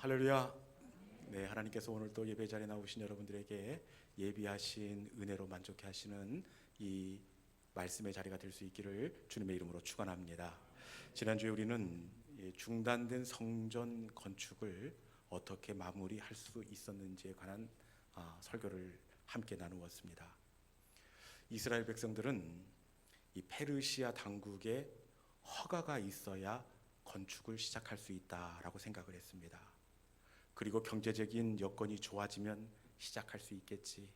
할렐루야. 네, 하나님께서 오늘 또 예배 자리에 나오신 여러분들에게 예비하신 은혜로 만족해 하시는 이 말씀의 자리가 될 수 있기를 주님의 이름으로 축원합니다. 지난주에 우리는 이 중단된 성전 건축을 어떻게 마무리할 수 있었는지에 관한 아, 설교를 함께 나누었습니다. 이스라엘 백성들은 이 페르시아 당국의 허가가 있어야 건축을 시작할 수 있다라고 생각을 했습니다. 그리고 경제적인 여건이 좋아지면 시작할 수 있겠지.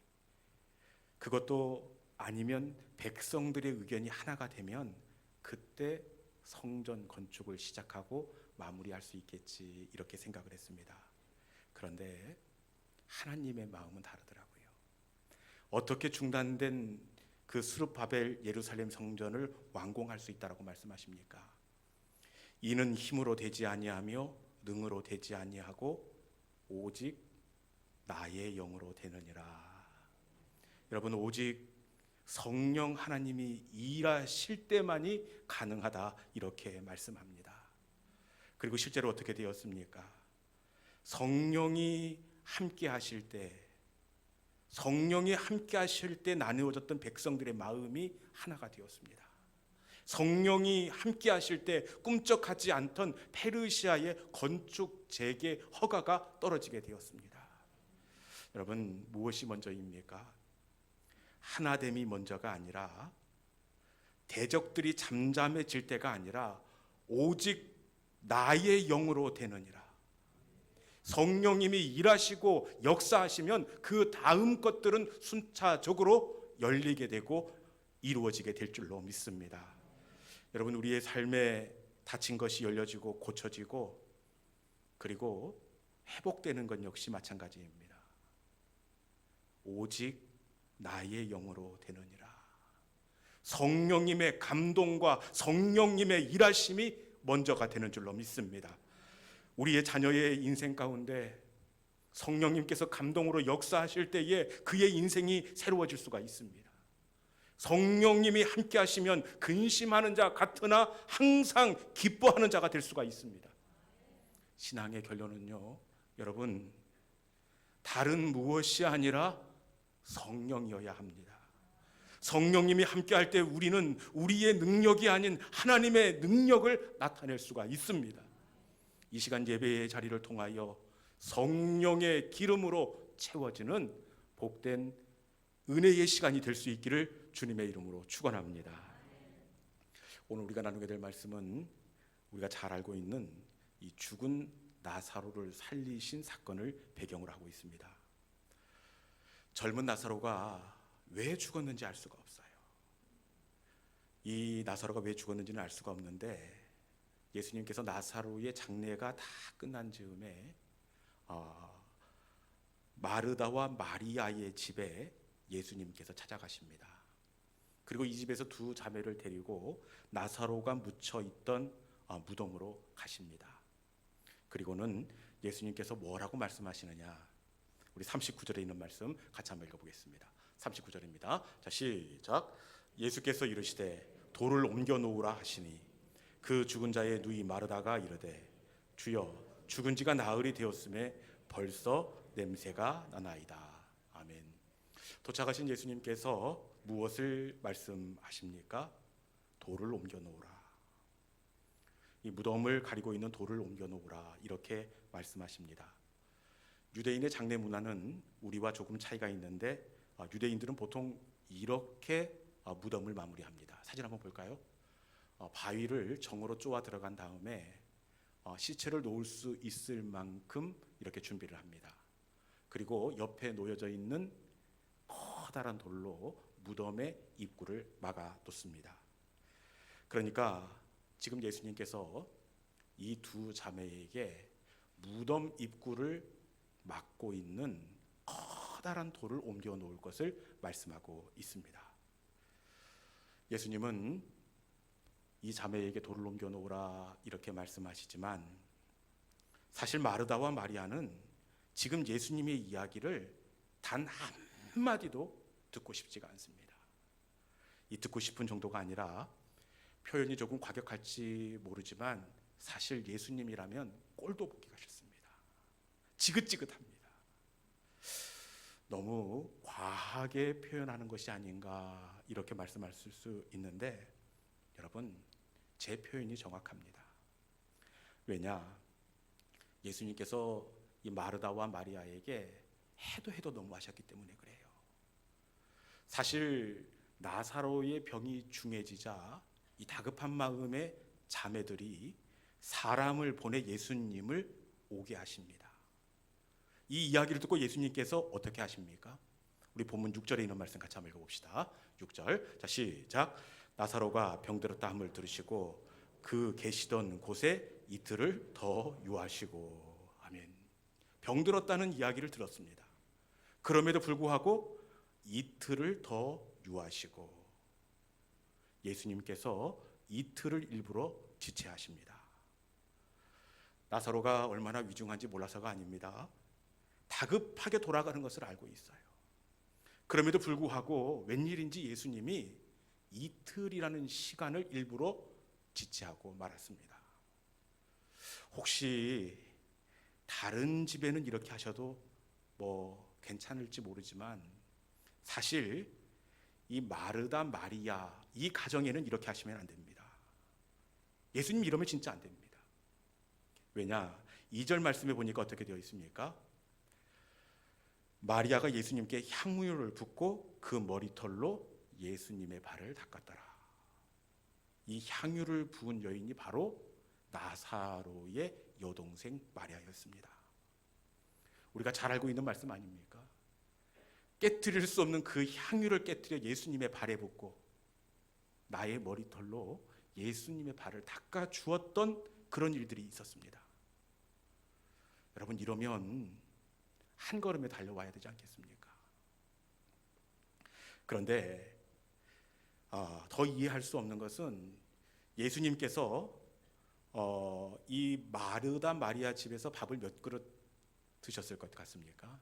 그것도 아니면 백성들의 의견이 하나가 되면 그때 성전 건축을 시작하고 마무리할 수 있겠지. 이렇게 생각을 했습니다. 그런데 하나님의 마음은 다르더라고요. 어떻게 중단된 그 수르바벨 예루살렘 성전을 완공할 수 있다라고 말씀하십니까? 이는 힘으로 되지 아니하며 능으로 되지 아니하고 오직 나의 영으로 되느니라. 여러분 오직 성령 하나님이 일하실 때만이 가능하다 이렇게 말씀합니다. 그리고 실제로 어떻게 되었습니까? 성령이 함께 하실 때 성령이 함께 하실 때 나누어졌던 백성들의 마음이 하나가 되었습니다. 성령이 함께 하실 때 꿈쩍하지 않던 페르시아의 건축 재개 허가가 떨어지게 되었습니다. 여러분 무엇이 먼저입니까? 하나됨이 먼저가 아니라 대적들이 잠잠해질 때가 아니라 오직 나의 영으로 되느니라. 성령님이 일하시고 역사하시면 그 다음 것들은 순차적으로 열리게 되고 이루어지게 될 줄로 믿습니다. 여러분 우리의 삶에 다친 것이 열려지고 고쳐지고 그리고 회복되는 것 역시 마찬가지입니다. 오직 나의 영으로 되느니라. 성령님의 감동과 성령님의 일하심이 먼저가 되는 줄로 믿습니다. 우리의 자녀의 인생 가운데 성령님께서 감동으로 역사하실 때에 그의 인생이 새로워질 수가 있습니다. 성령님이 함께 하시면 근심하는 자 같으나 항상 기뻐하는 자가 될 수가 있습니다. 신앙의 결론은요, 여러분, 다른 무엇이 아니라 성령이어야 합니다. 성령님이 함께 할 때 우리는 우리의 능력이 아닌 하나님의 능력을 나타낼 수가 있습니다. 이 시간 예배의 자리를 통하여 성령의 기름으로 채워지는 복된 은혜의 시간이 될 수 있기를 주님의 이름으로 축원합니다. 오늘 우리가 나누게 될 말씀은 우리가 잘 알고 있는 이 죽은 나사로를 살리신 사건을 배경으로 하고 있습니다. 젊은 나사로가 왜 죽었는지 알 수가 없어요. 이 나사로가 왜 죽었는지는 알 수가 없는데 예수님께서 나사로의 장례가 다 끝난 즈음에 어, 마르다와 마리아의 집에 예수님께서 찾아가십니다. 그리고 이 집에서 두 자매를 데리고 나사로가 묻혀 있던 어, 무덤으로 가십니다. 그리고는 예수님께서 뭐라고 말씀하시느냐? 우리 39절에 있는 말씀 같이 한번 읽어보겠습니다. 39절입니다. 자 시작. 예수께서 이르시되 돌을 옮겨 놓으라 하시니 그 죽은 자의 누이 마르다가 이르되 주여 죽은 지가 나흘이 되었음에 벌써 냄새가 나나이다. 아멘. 도착하신 예수님께서 무엇을 말씀하십니까? 돌을 옮겨 놓으라. 이 무덤을 가리고 있는 돌을 옮겨 놓으라. 이렇게 말씀하십니다. 유대인의 장례 문화는 우리와 조금 차이가 있는데 아, 유대인들은 보통 이렇게 아, 무덤을 마무리합니다. 사진 한번 볼까요? 어, 바위를 정으로 쪼아 들어간 다음에 어, 시체를 놓을 수 있을 만큼 이렇게 준비를 합니다. 그리고 옆에 놓여져 있는 커다란 돌로 무덤의 입구를 막아 놓습니다. 그러니까 지금 예수님께서 이 두 자매에게 무덤 입구를 막고 있는 커다란 돌을 옮겨 놓을 것을 말씀하고 있습니다. 예수님은 이 자매에게 돌을 옮겨 놓으라 이렇게 말씀하시지만 사실 마르다와 마리아는 지금 예수님의 이야기를 단 한마디도 듣고 싶지가 않습니다. 이 듣고 싶은 정도가 아니라 표현이 조금 과격할지 모르지만 사실 예수님이라면 꼴도 보기가 싫습니다. 지긋지긋합니다. 너무 과하게 표현하는 것이 아닌가 이렇게 말씀하실 수 있는데 여러분 제 표현이 정확합니다. 왜냐 예수님께서 이 마르다와 마리아에게 해도 해도 너무 하셨기 때문에 그래요. 사실 나사로의 병이 중해지자 이 다급한 마음의 자매들이 사람을 보내 예수님을 오게 하십니다. 이 이야기를 듣고 예수님께서 어떻게 하십니까? 우리 본문 6절에 있는 말씀 같이 한번 읽어봅시다. 6절. 자 시작. 나사로가 병들었다 함을 들으시고 그 계시던 곳에 이틀을 더 유하시고 아멘. 병들었다는 이야기를 들었습니다. 그럼에도 불구하고 이틀을 더 유하시고 예수님께서 이틀을 일부러 지체하십니다. 나사로가 얼마나 위중한지 몰라서가 아닙니다. 다급하게 돌아가는 것을 알고 있어요. 그럼에도 불구하고 웬일인지 예수님이 이틀이라는 시간을 일부러 지체하고 말았습니다. 혹시 다른 집에는 이렇게 하셔도 뭐 괜찮을지 모르지만 사실 이 마르다 마리아 이 가정에는 이렇게 하시면 안 됩니다. 예수님 이러면 진짜 안 됩니다. 왜냐? 2절 말씀에 보니까 어떻게 되어 있습니까? 마리아가 예수님께 향유를 붓고 그 머리털로 예수님의 발을 닦았더라. 이 향유를 부은 여인이 바로 나사로의 여동생 마리아였습니다. 우리가 잘 알고 있는 말씀 아닙니까? 깨뜨릴 수 없는 그 향유를 깨뜨려 예수님의 발에 붓고 나의 머리털로 예수님의 발을 닦아 주었던 그런 일들이 있었습니다. 여러분 이러면 한 걸음에 달려와야 되지 않겠습니까? 그런데 어, 더 이해할 수 없는 것은 예수님께서 어, 이 마르다 마리아 집에서 밥을 몇 그릇 드셨을 것 같습니까?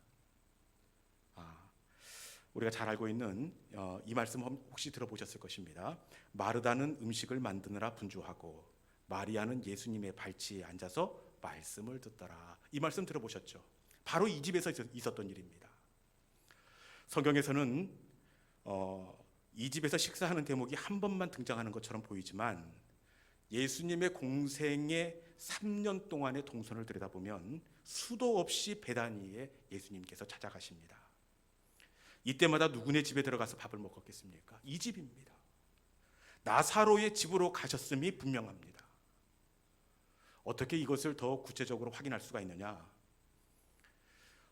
아, 우리가 잘 알고 있는 어, 이 말씀 혹시 들어보셨을 것입니다. 마르다는 음식을 만드느라 분주하고 마리아는 예수님의 발치에 앉아서 말씀을 듣더라. 이 말씀 들어보셨죠? 바로 이 집에서 있었던 일입니다. 성경에서는 어, 이 집에서 식사하는 대목이 한 번만 등장하는 것처럼 보이지만 예수님의 공생의 3년 동안의 동선을 들여다보면 수도 없이 베다니에 예수님께서 찾아가십니다. 이때마다 누구네 집에 들어가서 밥을 먹었겠습니까? 이 집입니다. 나사로의 집으로 가셨음이 분명합니다. 어떻게 이것을 더 구체적으로 확인할 수가 있느냐?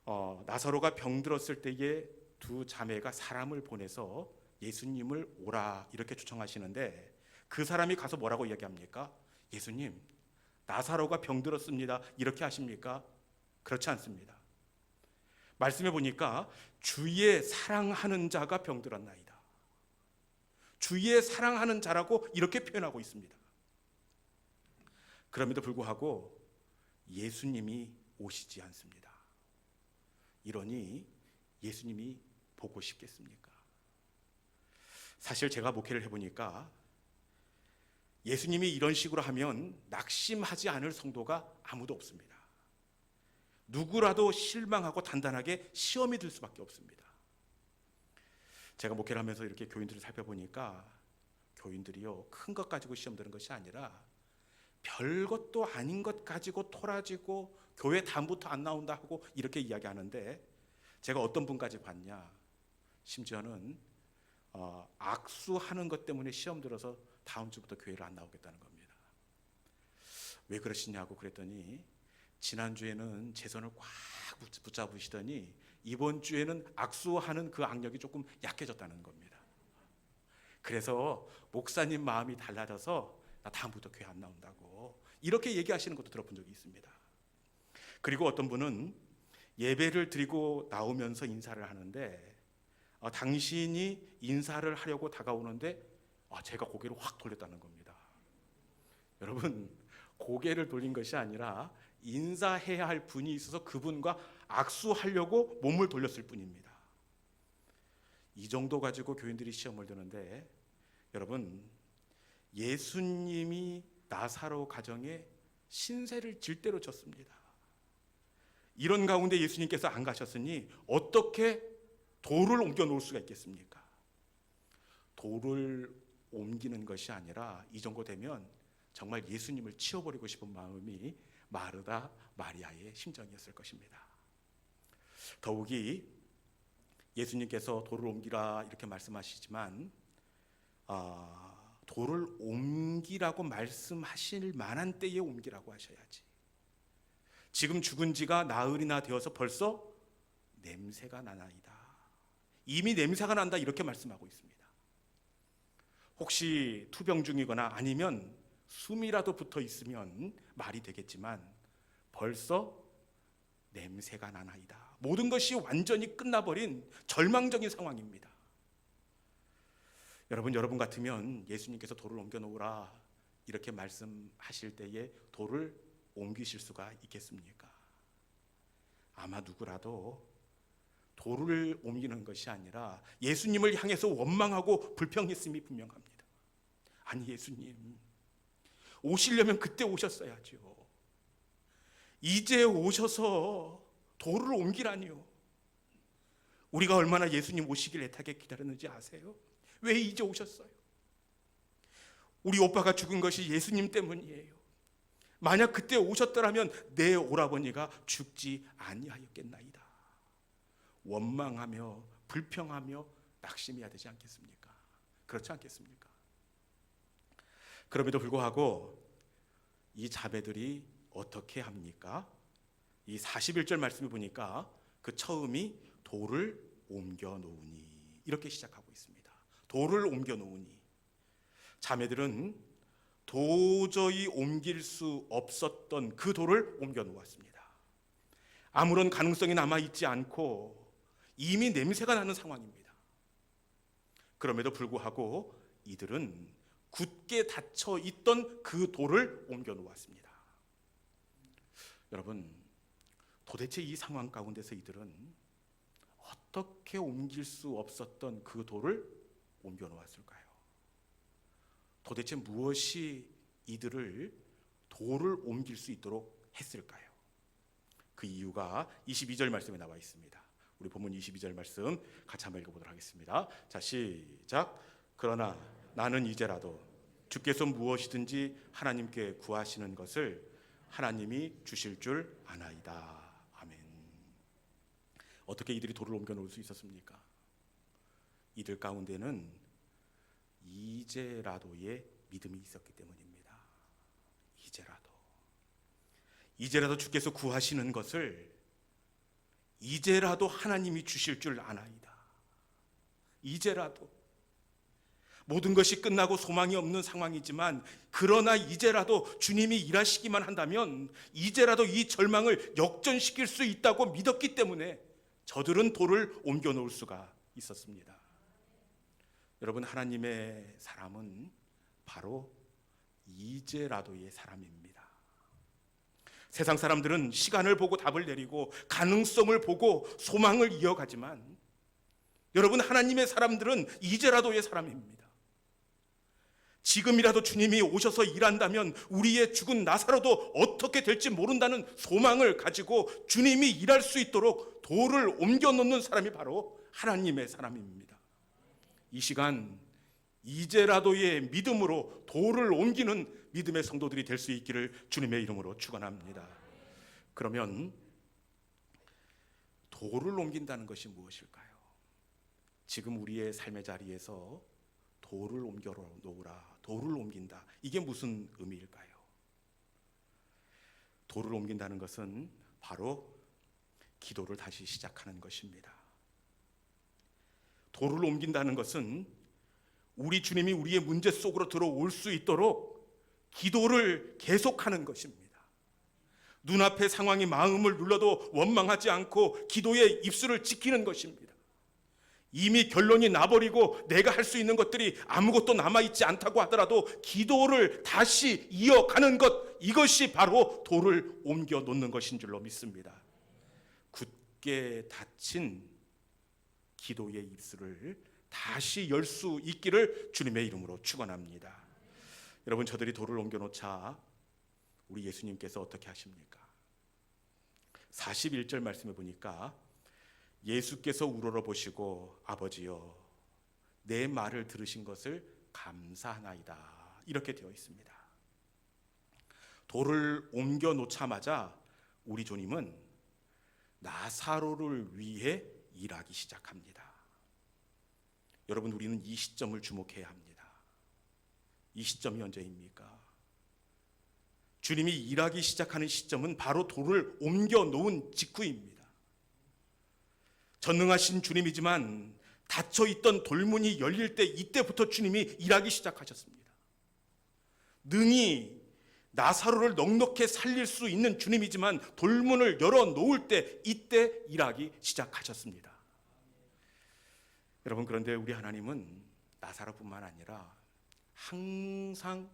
어, 나사로가 병들었을 때에 두 자매가 사람을 보내서 예수님을 오라 이렇게 초청하시는데 그 사람이 가서 뭐라고 이야기합니까? 예수님, 나사로가 병들었습니다. 이렇게 하십니까? 그렇지 않습니다. 말씀해 보니까 주의 사랑하는 자가 병들었나이다. 주의 사랑하는 자라고 이렇게 표현하고 있습니다. 그럼에도 불구하고 예수님이 오시지 않습니다. 이러니 예수님이 보고 싶겠습니까? 사실 제가 목회를 해보니까 예수님이 이런 식으로 하면 낙심하지 않을 성도가 아무도 없습니다. 누구라도 실망하고 단단하게 시험이 들 수밖에 없습니다. 제가 목회를 하면서 이렇게 교인들을 살펴보니까 교인들이요 큰 것 가지고 시험 드는 것이 아니라 별 것도 아닌 것 가지고 토라지고 교회 다음부터 안 나온다 하고 이렇게 이야기하는데 제가 어떤 분까지 봤냐 심지어는 어, 악수하는 것 때문에 시험 들어서 다음 주부터 교회를 안 나오겠다는 겁니다. 왜 그러시냐고 그랬더니 지난 주에는 제 손을 꽉 붙잡으시더니 이번 주에는 악수하는 그 악력이 조금 약해졌다는 겁니다. 그래서 목사님 마음이 달라져서 나 다음부터 교회 안 나온다고 이렇게 얘기하시는 것도 들어본 적이 있습니다. 그리고 어떤 분은 예배를 드리고 나오면서 인사를 하는데 어, 당신이 인사를 하려고 다가오는데 아, 제가 고개를 확 돌렸다는 겁니다. 여러분 고개를 돌린 것이 아니라 인사해야 할 분이 있어서 그분과 악수하려고 몸을 돌렸을 뿐입니다. 이 정도 가지고 교인들이 시험을 드는데 여러분 예수님이 나사로 가정에 신세를 질대로 졌습니다. 이런 가운데 예수님께서 안 가셨으니 어떻게 돌을 옮겨 놓을 수가 있겠습니까? 돌을 옮기는 것이 아니라 이 정도 되면 정말 예수님을 치워버리고 싶은 마음이 마르다 마리아의 심정이었을 것입니다. 더욱이 예수님께서 돌을 옮기라 이렇게 말씀하시지만 아, 돌을 옮기라고 말씀하실 만한 때에 옮기라고 하셔야지. 지금 죽은 지가 나흘이나 되어서 벌써 냄새가 나나이다. 이미 냄새가 난다 이렇게 말씀하고 있습니다. 혹시 투병 중이거나 아니면 숨이라도 붙어 있으면 말이 되겠지만 벌써 냄새가 나나이다. 모든 것이 완전히 끝나버린 절망적인 상황입니다. 여러분, 여러분 같으면 예수님께서 돌을 옮겨 놓으라 이렇게 말씀하실 때에 돌을 옮기실 수가 있겠습니까? 아마 누구라도 돌을 옮기는 것이 아니라 예수님을 향해서 원망하고 불평했음이 분명합니다. 아니 예수님 오시려면 그때 오셨어야죠. 이제 오셔서 돌을 옮기라니요. 우리가 얼마나 예수님 오시길 애타게 기다렸는지 아세요? 왜 이제 오셨어요? 우리 오빠가 죽은 것이 예수님 때문이에요. 만약 그때 오셨더라면 내 오라버니가 죽지 아니하였겠나이다. 원망하며 불평하며 낙심해야 되지 않겠습니까? 그렇지 않겠습니까? 그럼에도 불구하고 이 자매들이 어떻게 합니까? 이 41절 말씀을 보니까 그 처음이 돌을 옮겨 놓으니 이렇게 시작하고 있습니다. 돌을 옮겨 놓으니 자매들은 도저히 옮길 수 없었던 그 돌을 옮겨 놓았습니다. 아무런 가능성이 남아 있지 않고 이미 냄새가 나는 상황입니다. 그럼에도 불구하고 이들은 굳게 닫혀 있던 그 돌을 옮겨 놓았습니다. 여러분, 도대체 이 상황 가운데서 이들은 어떻게 옮길 수 없었던 그 돌을 옮겨 놓았을까요? 도대체 무엇이 이들을 돌을 옮길 수 있도록 했을까요? 그 이유가 22절 말씀에 나와 있습니다. 우리 본문 22절 말씀 같이 한번 읽어보도록 하겠습니다. 자 시작. 그러나 나는 이제라도 주께서 무엇이든지 하나님께 구하시는 것을 하나님이 주실 줄 아나이다. 아멘. 어떻게 이들이 돌을 옮겨 놓을 수 있었습니까? 이들 가운데는 이제라도의 믿음이 있었기 때문입니다. 이제라도. 이제라도 주께서 구하시는 것을 이제라도 하나님이 주실 줄 아나이다. 이제라도. 모든 것이 끝나고 소망이 없는 상황이지만 그러나 이제라도 주님이 일하시기만 한다면 이제라도 이 절망을 역전시킬 수 있다고 믿었기 때문에 저들은 돌을 옮겨 놓을 수가 있었습니다. 여러분 하나님의 사람은 바로 이제라도의 사람입니다. 세상 사람들은 시간을 보고 답을 내리고 가능성을 보고 소망을 이어가지만 여러분 하나님의 사람들은 이제라도의 사람입니다. 지금이라도 주님이 오셔서 일한다면 우리의 죽은 나사로도 어떻게 될지 모른다는 소망을 가지고 주님이 일할 수 있도록 돌을 옮겨 놓는 사람이 바로 하나님의 사람입니다. 이 시간 이제라도의 믿음으로 돌을 옮기는 믿음의 성도들이 될 수 있기를 주님의 이름으로 축원합니다. 그러면 돌을 옮긴다는 것이 무엇일까요? 지금 우리의 삶의 자리에서 돌을 옮겨 놓으라. 돌을 옮긴다. 이게 무슨 의미일까요? 돌을 옮긴다는 것은 바로 기도를 다시 시작하는 것입니다. 돌을 옮긴다는 것은 우리 주님이 우리의 문제 속으로 들어올 수 있도록 기도를 계속하는 것입니다. 눈앞의 상황이 마음을 눌러도 원망하지 않고 기도의 입술을 지키는 것입니다. 이미 결론이 나버리고 내가 할 수 있는 것들이 아무것도 남아있지 않다고 하더라도 기도를 다시 이어가는 것, 이것이 바로 돌을 옮겨 놓는 것인 줄로 믿습니다. 굳게 닫힌 기도의 입술을 다시 열 수 있기를 주님의 이름으로 축원합니다. 여러분 저들이 돌을 옮겨 놓자 우리 예수님께서 어떻게 하십니까? 41절 말씀해 보니까 예수께서 우러러 보시고 아버지여 내 말을 들으신 것을 감사하나이다. 이렇게 되어 있습니다. 돌을 옮겨 놓자마자 우리 주님은 나사로를 위해 일하기 시작합니다. 여러분 우리는 이 시점을 주목해야 합니다. 이 시점이 언제입니까? 주님이 일하기 시작하는 시점은 바로 돌을 옮겨 놓은 직후입니다. 전능하신 주님이지만 닫혀 있던 돌문이 열릴 때 이때부터 주님이 일하기 시작하셨습니다. 능히 나사로를 넉넉히 살릴 수 있는 주님이지만 돌문을 열어 놓을 때 이때 일하기 시작하셨습니다. 여러분 그런데 우리 하나님은 나사로뿐만 아니라 항상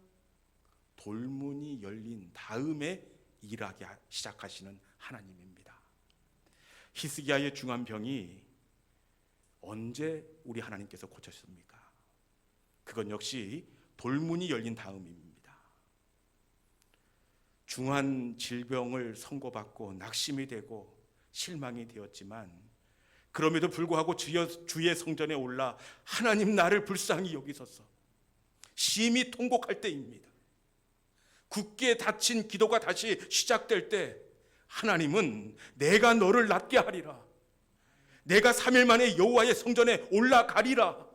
돌문이 열린 다음에 일하기 시작하시는 하나님입니다. 히스기야의 중한 병이 언제 우리 하나님께서 고쳤습니까? 그건 역시 돌문이 열린 다음입니다. 중한 질병을 선고받고 낙심이 되고 실망이 되었지만 그럼에도 불구하고 주의 성전에 올라 하나님 나를 불쌍히 여기소서 심히 통곡할 때입니다. 굳게 닫힌 기도가 다시 시작될 때 하나님은 내가 너를 낫게 하리라. 내가 3일 만에 여호와의 성전에 올라가리라.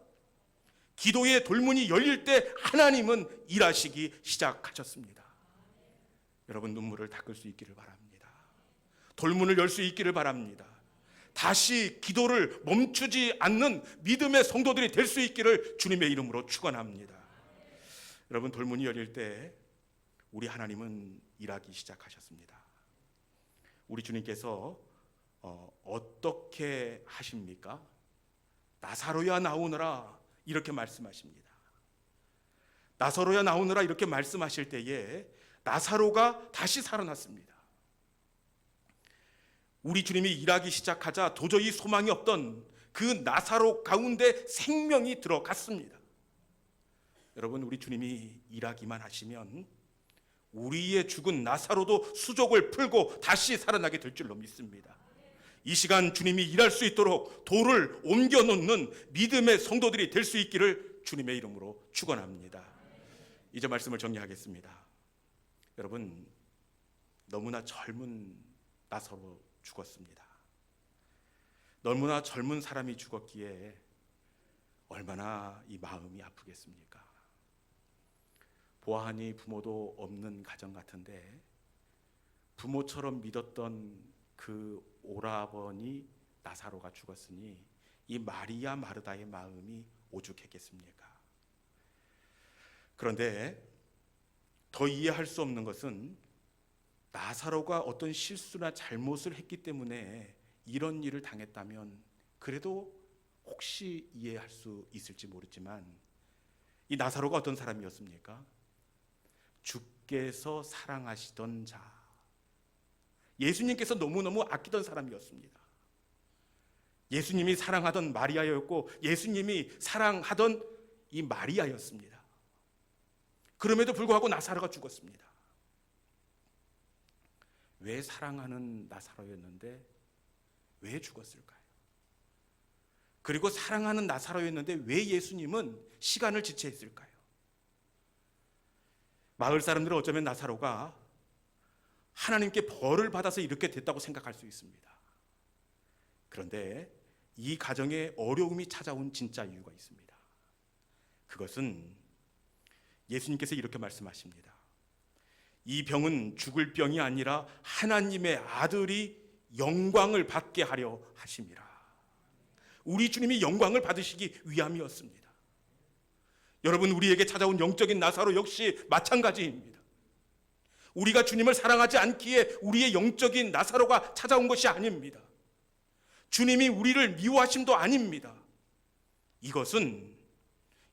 기도의 돌문이 열릴 때 하나님은 일하시기 시작하셨습니다. 여러분 눈물을 닦을 수 있기를 바랍니다. 돌문을 열 수 있기를 바랍니다. 다시 기도를 멈추지 않는 믿음의 성도들이 될 수 있기를 주님의 이름으로 축원합니다. 여러분 돌문이 열릴 때 우리 하나님은 일하기 시작하셨습니다. 우리 주님께서 어, 떻게 하십니까? 나사로야 나오너라 이렇게 말씀하십니다. 나사로야 나오너라 이렇게 말씀하실 때에 나사로가 다시 살아났습니다. 우리 주님이 일하기 시작하자 도저히 소망이 없던 그 나사로 가운데 생명이 들어갔습니다. 여러분 우리 주님이 일하기만 하시면 우리의 죽은 나사로도 수족을 풀고 다시 살아나게 될 줄로 믿습니다. 이 시간 주님이 일할 수 있도록 돌을 옮겨 놓는 믿음의 성도들이 될 수 있기를 주님의 이름으로 축원합니다. 이제 말씀을 정리하겠습니다. 여러분 너무나 젊은 나사로 죽었습니다. 너무나 젊은 사람이 죽었기에 얼마나 이 마음이 아프겠습니까? 보아하니 부모도 없는 가정 같은데 부모처럼 믿었던 그 오라버니 나사로가 죽었으니 이 마리아 마르다의 마음이 오죽했겠습니까? 그런데 더 이해할 수 없는 것은 나사로가 어떤 실수나 잘못을 했기 때문에 이런 일을 당했다면 그래도 혹시 이해할 수 있을지 모르지만 이 나사로가 어떤 사람이었습니까? 주께서 사랑하시던 자. 예수님께서 너무너무 아끼던 사람이었습니다. 예수님이 사랑하던 마리아였고 예수님이 사랑하던 이 마리아였습니다. 그럼에도 불구하고 나사로가 죽었습니다. 왜 사랑하는 나사로였는데 왜 죽었을까요? 그리고 사랑하는 나사로였는데 왜 예수님은 시간을 지체했을까요? 마을 사람들은 어쩌면 나사로가 하나님께 벌을 받아서 이렇게 됐다고 생각할 수 있습니다. 그런데 이 가정에 어려움이 찾아온 진짜 이유가 있습니다. 그것은 예수님께서 이렇게 말씀하십니다. 이 병은 죽을 병이 아니라 하나님의 아들이 영광을 받게 하려 하심이라. 우리 주님이 영광을 받으시기 위함이었습니다. 여러분 우리에게 찾아온 영적인 나사로 역시 마찬가지입니다. 우리가 주님을 사랑하지 않기에 우리의 영적인 나사로가 찾아온 것이 아닙니다. 주님이 우리를 미워하심도 아닙니다. 이것은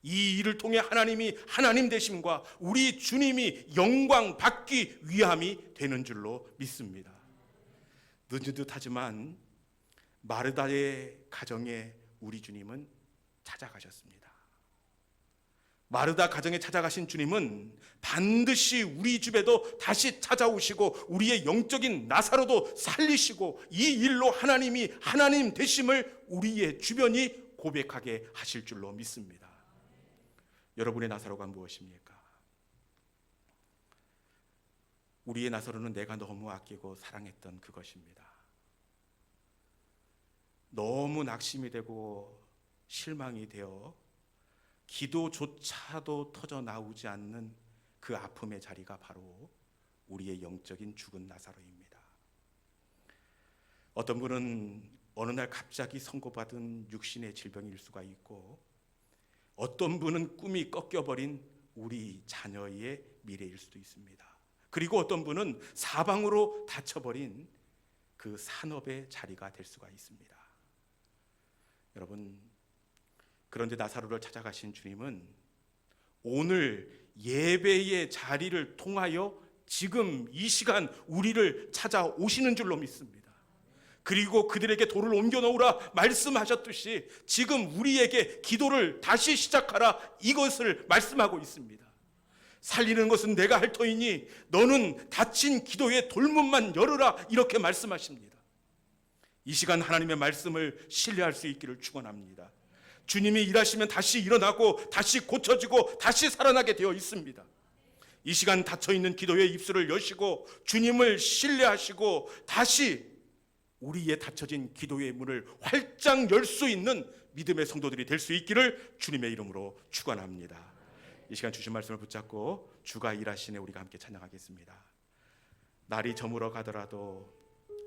이 일을 통해 하나님이 하나님 되심과 우리 주님이 영광 받기 위함이 되는 줄로 믿습니다. 늦은 듯 하지만 마르다의 가정에 우리 주님은 찾아가셨습니다. 마르다 가정에 찾아가신 주님은 반드시 우리 집에도 다시 찾아오시고 우리의 영적인 나사로도 살리시고 이 일로 하나님이 하나님 되심을 우리의 주변이 고백하게 하실 줄로 믿습니다. 여러분의 나사로가 무엇입니까? 우리의 나사로는 내가 너무 아끼고 사랑했던 그것입니다. 너무 낙심이 되고 실망이 되어 기도조차도 터져 나오지 않는 그 아픔의 자리가 바로 우리의 영적인 죽은 나사로입니다. 어떤 분은 어느 날 갑자기 선고받은 육신의 질병일 수가 있고 어떤 분은 꿈이 꺾여버린 우리 자녀의 미래일 수도 있습니다. 그리고 어떤 분은 사방으로 닫혀버린 그 산업의 자리가 될 수가 있습니다. 여러분 그런데 나사로를 찾아가신 주님은 오늘 예배의 자리를 통하여 지금 이 시간 우리를 찾아오시는 줄로 믿습니다. 그리고 그들에게 돌을 옮겨 놓으라 말씀하셨듯이 지금 우리에게 기도를 다시 시작하라 이것을 말씀하고 있습니다. 살리는 것은 내가 할 터이니 너는 닫힌 기도의 돌문만 열으라 이렇게 말씀하십니다. 이 시간 하나님의 말씀을 신뢰할 수 있기를 축원합니다. 주님이 일하시면 다시 일어나고 다시 고쳐지고 다시 살아나게 되어 있습니다. 이 시간 닫혀 있는 기도의 입술을 여시고 주님을 신뢰하시고 다시 우리의 닫혀진 기도의 문을 활짝 열 수 있는 믿음의 성도들이 될 수 있기를 주님의 이름으로 축원합니다. 이 시간 주신 말씀을 붙잡고 주가 일하시네 우리가 함께 찬양하겠습니다. 날이 저물어 가더라도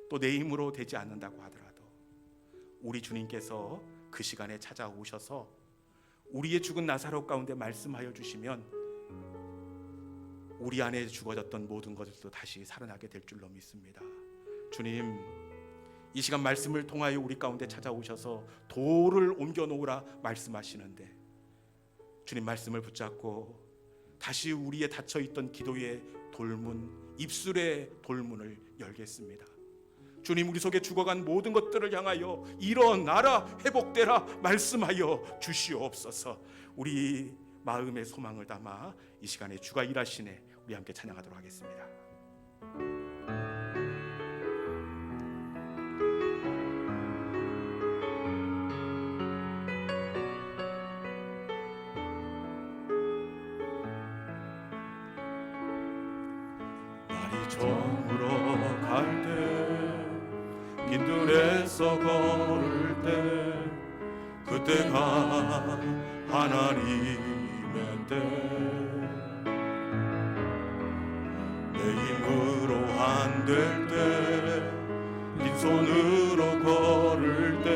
또 내 힘으로 되지 않는다고 하더라도 우리 주님께서 그 시간에 찾아오셔서 우리의 죽은 나사로 가운데 말씀하여 주시면 우리 안에 죽어졌던 모든 것들도 다시 살아나게 될 줄로 믿습니다. 주님, 이 시간 말씀을 통하여 우리 가운데 찾아오셔서 돌을 옮겨 놓으라 말씀하시는데 주님 말씀을 붙잡고 다시 우리의 닫혀 있던 기도의 돌문, 입술의 돌문을 열겠습니다. 주님 우리 속에 죽어간 모든 것들을 향하여 일어나라 회복되라 말씀하여 주시옵소서. 우리 마음의 소망을 담아 이 시간에 주가 일하시네 우리 함께 찬양하도록 하겠습니다. 그때가 하나님의 때내 힘으로 안 될 때 빈손으로 걸을 때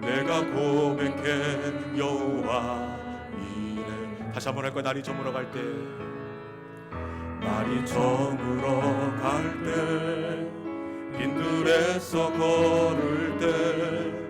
내가 고백해 여호와 이래. 다시 한번 할까 날이 저물어 갈 때. 날이 저물어 갈 때. 빈들에서 걸을 때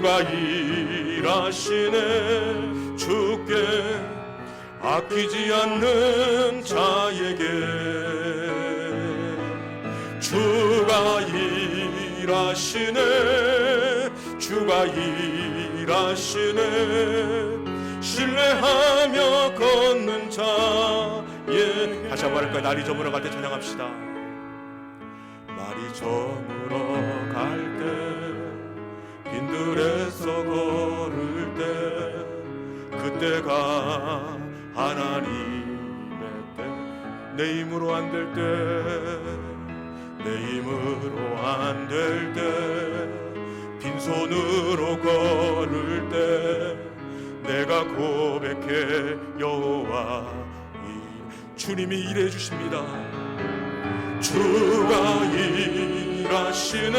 주가 일하시네? 주께 아끼지 않는 자에게 주가 일하시네? 주가 일하시네? 신뢰하며 걷는 자예 다시 한번 할까요? 날이 저물어 갈 때 찬양합시다. 날이 저물어 갈때 빈들에서 걸을 때 그때가 하나님의 때. 내 힘으로 안 될 때 내 힘으로 안 될 때 빈손으로 걸을 때 내가 고백해 여호와 이 주님이 일해 주십니다. 주가 일하시네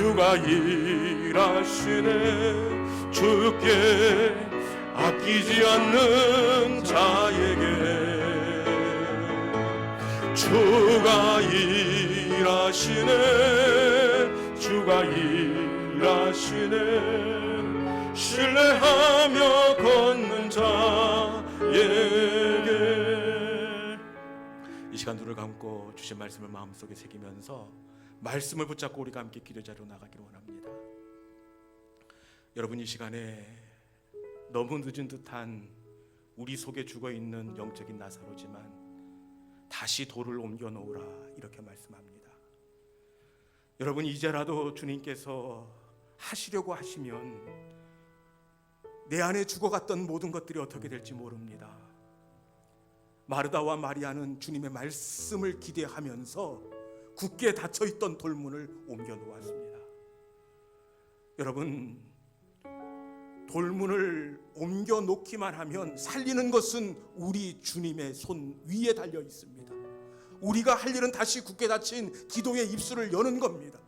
주가 일하시네. 주께 아끼지 않는 자에게 주가 일하시네. 주가 일하시네. 신뢰하며 걷는 자에게. 이 시간 눈을 감고 주신 말씀을 마음속에 새기면서 말씀을 붙잡고 우리가 함께 기도 자리로 나가기를 원합니다 여러분 이 시간에 너무 늦은 듯한 우리 속에 죽어 있는 영적인 나사로지만 다시 돌을 옮겨 놓으라 이렇게 말씀합니다. 여러분 이제라도 주님께서 하시려고 하시면 내 안에 죽어갔던 모든 것들이 어떻게 될지 모릅니다. 마르다와 마리아는 주님의 말씀을 기대하면서 굳게 닫혀 있던 돌문을 옮겨 놓았습니다. 여러분 돌문을 옮겨 놓기만 하면 살리는 것은 우리 주님의 손 위에 달려 있습니다. 우리가 할 일은 다시 굳게 닫힌 기도의 입술을 여는 겁니다.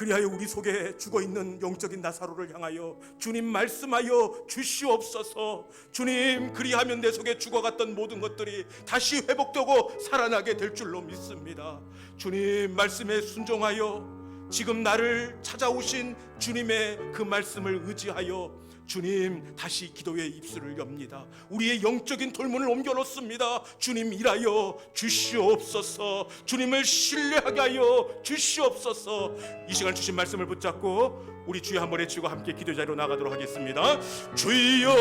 그리하여 우리 속에 죽어 있는 영적인 나사로를 향하여 주님 말씀하여 주시옵소서. 주님 그리하면 내 속에 죽어갔던 모든 것들이 다시 회복되고 살아나게 될 줄로 믿습니다. 주님 말씀에 순종하여 지금 나를 찾아오신 주님의 그 말씀을 의지하여 주님 다시 기도의 입술을 엽니다. 우리의 영적인 돌문을 옮겨 놓습니다. 주님 일하여 주시옵소서. 주님을 신뢰하게 하여 주시옵소서. 이 시간 주신 말씀을 붙잡고 우리 주여 한번 외치고 함께 기도 자리로 나가도록 하겠습니다. 주여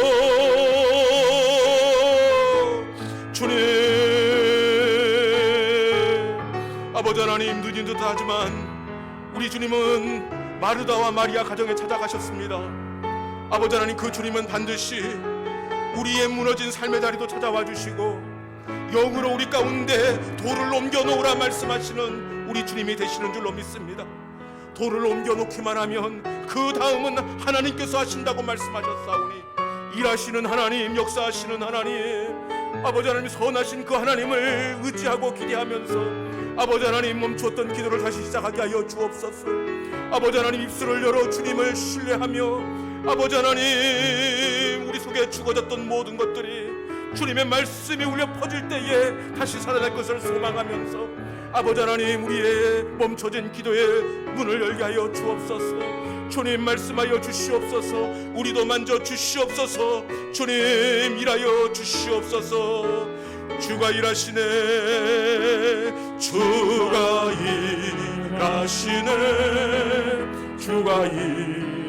주님 아버지 하나님 늦은 듯하지만 우리 주님은 마르다와 마리아 가정에 찾아가셨습니다. 아버지 하나님 그 주님은 반드시 우리의 무너진 삶의 자리도 찾아와 주시고 영으로 우리 가운데 돌을 옮겨 놓으라 말씀하시는 우리 주님이 되시는 줄로 믿습니다. 돌을 옮겨 놓기만 하면 그 다음은 하나님께서 하신다고 말씀하셨사오니 일하시는 하나님 역사하시는 하나님 아버지 하나님 선하신 그 하나님을 의지하고 기대하면서 아버지 하나님 멈추었던 기도를 다시 시작하게 하여 주옵소서 아버지 하나님 입술을 열어 주님을 신뢰하며 아버지 하나님 우리 속에 죽어졌던 모든 것들이 주님의 말씀이 울려 퍼질 때에 다시 살아날 것을 소망하면서 아버지 하나님 우리의 멈춰진 기도의 문을 열게 하여 주옵소서. 주님 말씀하여 주시옵소서. 우리도 만져 주시옵소서. 주님 일하여 주시옵소서. 주가 일하시네. 주가 일하시네. 주가 일하시네